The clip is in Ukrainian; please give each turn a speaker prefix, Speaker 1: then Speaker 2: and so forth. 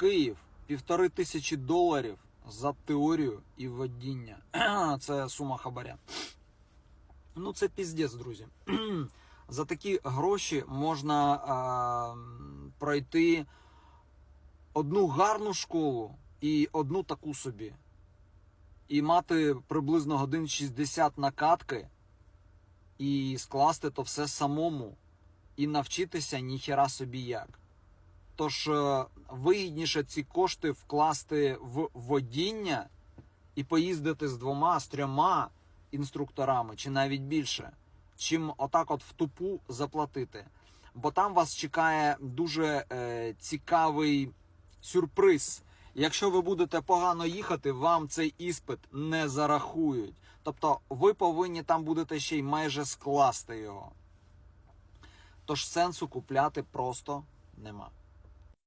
Speaker 1: Київ півтори тисячі доларів за теорію і водіння. Це сума хабаря. Ну, це піздець, друзі. За такі гроші можна а, пройти одну гарну школу і одну таку собі. І мати приблизно годин 60 накатки, і скласти то все самому, і навчитися ніхіра собі як. Тож е, вигідніше ці кошти вкласти в водіння і поїздити з двома, з трьома інструкторами, чи навіть більше, чим отак от в тупу заплатити. Бо там вас чекає дуже е, цікавий сюрприз. Якщо ви будете погано їхати, вам цей іспит не зарахують. Тобто ви повинні там будете ще й майже скласти його. Тож сенсу купляти просто нема.